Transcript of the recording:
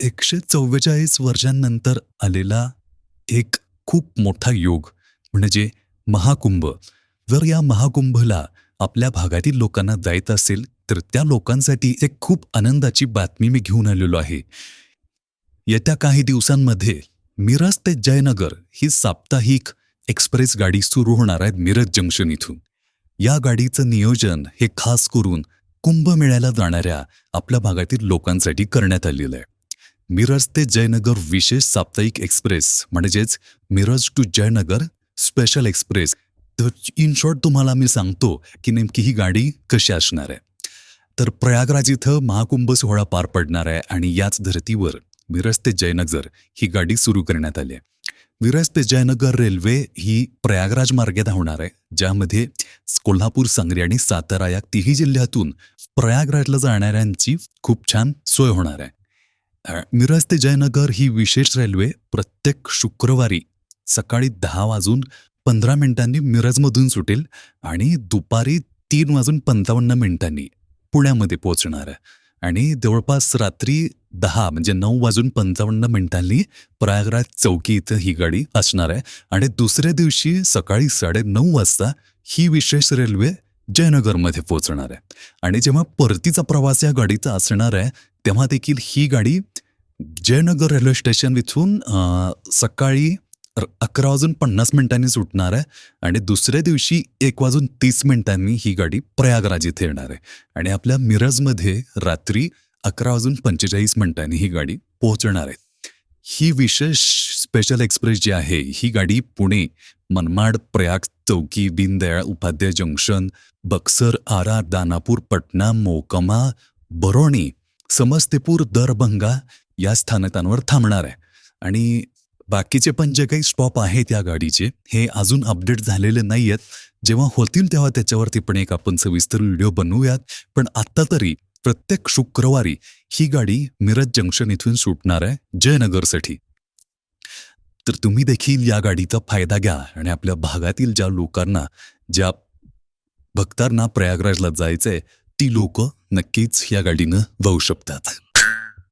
एकशे चव्वेचाळीस वर्षांनंतर आलेला एक खूप मोठा योग म्हणजे महाकुंभ. जर या महाकुंभला आपल्या भागातील लोकांना जायचं असेल तर त्या लोकांसाठी एक खूप आनंदाची बातमी मी घेऊन आलेलो आहे. येत्या काही दिवसांमध्ये मिरज ते जयनगर ही साप्ताहिक एक्सप्रेस गाडी सुरू होणार आहे मिरज जंक्शन इथून. या गाडीचं नियोजन हे खास करून कुंभमेळ्याला जाणाऱ्या आपल्या भागातील लोकांसाठी करण्यात आलेलं आहे. मिरज ते जयनगर विशेष साप्ताहिक एक्सप्रेस म्हणजेच Miraj to Jaynagar special express तर इन शॉर्ट तुम्हाला मी सांगतो की नेमकी ही गाडी कशी असणार आहे. तर प्रयागराज इथं महाकुंभ सोहळा पार पडणार आहे आणि याच धर्तीवर मिरज ते जयनगर ही गाडी सुरू करण्यात आली आहे. मिरज ते जयनगर रेल्वे ही प्रयागराज मार्गे धावणार आहे ज्यामध्ये कोल्हापूर सांगली आणि सातारा या तिही जिल्ह्यातून प्रयागराजला जाणाऱ्यांची खूप छान सोय होणार आहे. मिरज ते जयनगर ही विशेष रेल्वे प्रत्येक शुक्रवारी सकाळी दहा वाजून पंधरा मिनिटांनी मिरजमधून सुटेल आणि दुपारी तीन वाजून पंचावन्न मिनिटांनी पुण्यामध्ये पोहोचणार. आहे आणि जवळपास रात्री दहा म्हणजे नऊ वाजून पंचावन्न मिनिटांनी प्रयागराज चौकी इथं ही गाडी असणार आहे. आणि दुसऱ्या दिवशी सकाळी साडे नऊ वाजता ही विशेष रेल्वे जयनगरमध्ये पोहोचणार आहे. आणि जेव्हा परतीचा प्रवास या गाडीचा असणार आहे तेव्हा देखील ही गाडी जयनगर रेल्वे स्टेशन इथून सकाळी अकरा वाजून पन्नास मिनिटांनी सुटणार आहे आणि दुसऱ्या दिवशी एक वाजून तीस मिनिटांनी ही गाडी प्रयागराज इथे येणार आहे. आणि आपल्या मिरजमध्ये रात्री अकरा वाजून पंचेचाळीस मिनिटांनी ही गाडी पोहोचणार आहे. ही विशेष स्पेशल एक्सप्रेस जी आहे ही गाडी पुणे मनमाड प्रयाग चौकी दीनदयाळ उपाध्याय जंक्शन बक्सर आरा दानापूर पटना मोकमा बरोणी समस्तीपूर दरभंगा या स्थानकांवर थांबणार आहे. आणि बाकीचे पण जे काही स्टॉप आहेत या गाडीचे हे अजून अपडेट झालेले नाही आहेत जेव्हा होतील तेव्हा त्याच्यावरती पण एक आपण सविस्तर व्हिडिओ बनवूयात. पण आत्ता तरी प्रत्येक शुक्रवारी ही गाडी मिरज जंक्शन इथून सुटणार आहे जयनगरसाठी. तर तुम्ही देखील या गाडीचा फायदा घ्या आणि आपल्या भागातील ज्या लोकांना ज्या भक्तांना प्रयागराजला जायचंय ती लोक नक्कीच या गाडीनं जाऊ शकतात.